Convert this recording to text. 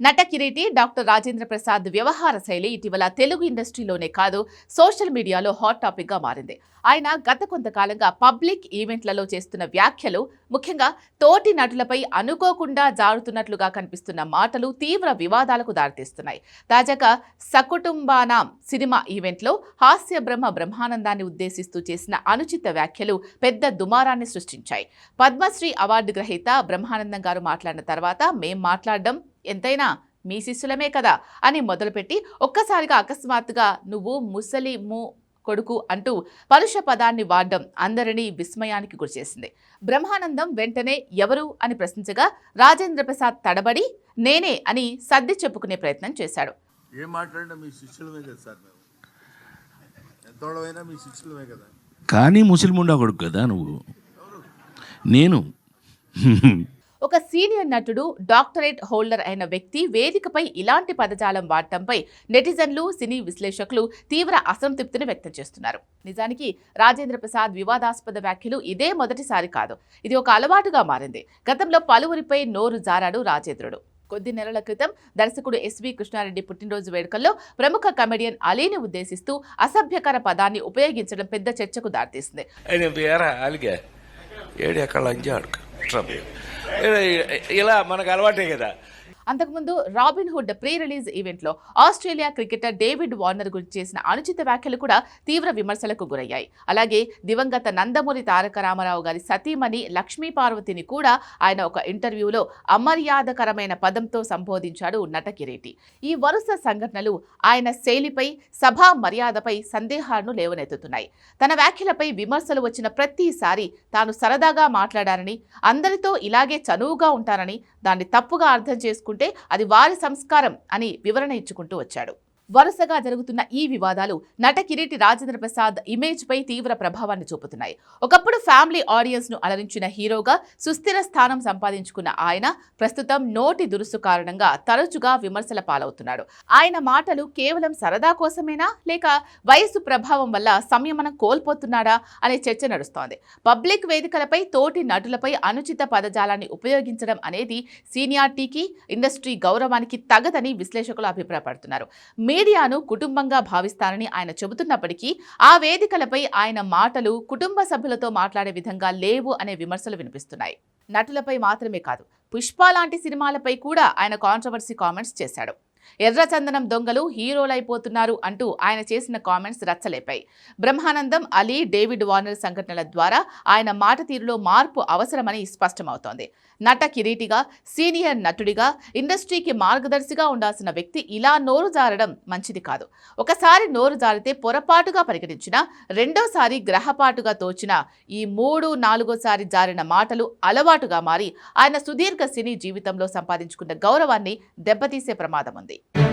నట కిరీటి డాక్టర్ రాజేంద్ర ప్రసాద్ వ్యవహార శైలి ఇటీవల తెలుగు ఇండస్ట్రీలోనే కాదు సోషల్ మీడియాలో హాట్ టాపిక్గా మారింది. ఆయన గత కొంతకాలంగా పబ్లిక్ ఈవెంట్లలో చేస్తున్న వ్యాఖ్యలు ముఖ్యంగా తోటి నటులపై అనుకోకుండా జారుతున్నట్లుగా కనిపిస్తున్న మాటలు తీవ్ర వివాదాలకు దారితీస్తున్నాయి. తాజాగా సకుటుంబానాం సినిమా ఈవెంట్లో హాస్య బ్రహ్మ బ్రహ్మానందాన్ని ఉద్దేశిస్తూ చేసిన అనుచిత వ్యాఖ్యలు పెద్ద దుమారాన్ని సృష్టించాయి. పద్మశ్రీ అవార్డు గ్రహీత బ్రహ్మానందం గారు మాట్లాడిన తర్వాత మేం మాట్లాడడం ఎంతైనా మీ శిష్యులమే కదా అని మొదలుపెట్టి ఒక్కసారిగా అకస్మాత్తుగా నువ్వు ముసలి ము కొడుకు అంటూ పరుష పదాన్ని వాడడం అందరినీ విస్మయానికి గురిచేసింది బ్రహ్మానందం వెంటనే ఎవరు అని ప్రశ్నించగా రాజేంద్ర ప్రసాద్ తడబడి నేనే అని సర్ది చెప్పుకునే ప్రయత్నం చేశాడు. ఏం మాట్లాడినా మీ శిష్యులమే కదా సార్ మేము. ఎంతోడమైనా మీ శిష్యులమే కదా. కానీ ముసలిముండా కొడుకు కదా నువ్వు. నేను. ఒక సీనియర్ నటుడు డాక్టరేట్ హోల్డర్ అయిన వ్యక్తి వేదికపై ఇలాంటి పదజాలం వాడటంపై నెటిజన్లు సినీ విశ్లేషకులు తీవ్ర అసంతృప్తిని వ్యక్తం చేస్తున్నారు. నిజానికి రాజేంద్ర ప్రసాద్ వివాదాస్పద వ్యాఖ్యలు ఇదే మొదటిసారి కాదు. ఇది ఒక అలవాటుగా మారింది. గతంలో పలువురిపై నోరు జారాడు రాజేంద్రుడు. కొద్ది నెలల క్రితం దర్శకుడు ఎస్వి కృష్ణారెడ్డి పుట్టినరోజు వేడుకల్లో ప్రముఖ కమెడియన్ అలీని ఉద్దేశిస్తూ అసభ్యకర పదాన్ని ఉపయోగించడం పెద్ద చర్చకు దారితీసింది. ఇలా మనకు అలవాటే కదా. అంతకుముందు రాబిన్ హుడ్ ప్రీ రిలీజ్ ఈవెంట్లో ఆస్ట్రేలియా క్రికెటర్ డేవిడ్ వార్నర్ గురించి చేసిన అనుచిత వ్యాఖ్యలు కూడా తీవ్ర విమర్శలకు గురయ్యాయి. అలాగే దివంగత నందమూరి తారక రామారావు గారి సతీమణి లక్ష్మీ పార్వతిని కూడా ఆయన ఒక ఇంటర్వ్యూలో అమర్యాదకరమైన పదంతో సంబోధించాడు నట కిరీటి. ఈ వరుస సంఘటనలు ఆయన శైలిపై సభా మర్యాదపై సందేహాలను లేవనెత్తుతున్నాయి. తన వ్యాఖ్యలపై విమర్శలు వచ్చిన ప్రతిసారి తాను సరదాగా మాట్లాడారని అందరితో ఇలాగే చనువుగా ఉంటానని దాన్ని తప్పుగా అర్థం చేసుకుంటూ అది వారి సంస్కారం అని వివరణ ఇచ్చుకుంటూ వచ్చాడు. వరుసగా జరుగుతున్న ఈ వివాదాలు నట కిరీటి రాజేంద్ర ప్రసాద్ ఇమేజ్ పై తీవ్ర ప్రభావాన్ని చూపుతున్నాయి. ఒకప్పుడు ఫ్యామిలీ ఆడియన్స్ను అలరించిన హీరోగా సుస్థిర స్థానం సంపాదించుకున్న ఆయన ప్రస్తుతం నోటి దురుసు కారణంగా తరచుగా విమర్శల పాలవుతున్నాడు. ఆయన మాటలు కేవలం సరదా కోసమేనా? లేక వయసు ప్రభావం వల్ల సంయమనం కోల్పోతున్నాడా? అనే చర్చ నడుస్తోంది. పబ్లిక్ వేదికలపై తోటి నటులపై అనుచిత పదజాలాన్ని ఉపయోగించడం అనేది సీనియారిటీకి ఇండస్ట్రీ గౌరవానికి తగదని విశ్లేషకులు అభిప్రాయపడుతున్నారు. మీడియాను కుటుంబంగా భావిస్తానని ఆయన చెబుతున్నప్పటికీ ఆ వేదికలపై ఆయన మాటలు కుటుంబ సభ్యులతో మాట్లాడే విధంగా లేవు అనే విమర్శలు వినిపిస్తున్నాయి. నటులపై మాత్రమే కాదు పుష్ప లాంటి సినిమాలపై కూడా ఆయన కాంట్రవర్సీ కామెంట్స్ చేశాడు. ఎర్రచందనం దొంగలు హీరోలైపోతున్నారు అంటూ ఆయన చేసిన కామెంట్స్ రచ్చలేపాయి. బ్రహ్మానందం అలీ డేవిడ్ వార్నర్ సంఘటనల ద్వారా ఆయన మాట తీరులో మార్పు అవసరమని స్పష్టమవుతోంది. నట కిరీటిగా సీనియర్ నటుడిగా ఇండస్ట్రీకి మార్గదర్శిగా ఉండాల్సిన వ్యక్తి ఇలా నోరు జారడం మంచిది కాదు. ఒకసారి నోరు జారితే పొరపాటుగా పరిగణించిన రెండోసారి గ్రహపాటుగా తోచిన ఈ మూడు నాలుగోసారి జారిన మాటలు అలవాటుగా మారి ఆయన సుదీర్ఘ సినీ జీవితంలో సంపాదించుకున్న గౌరవాన్ని దెబ్బతీసే ప్రమాదం ఉంది. చేసింది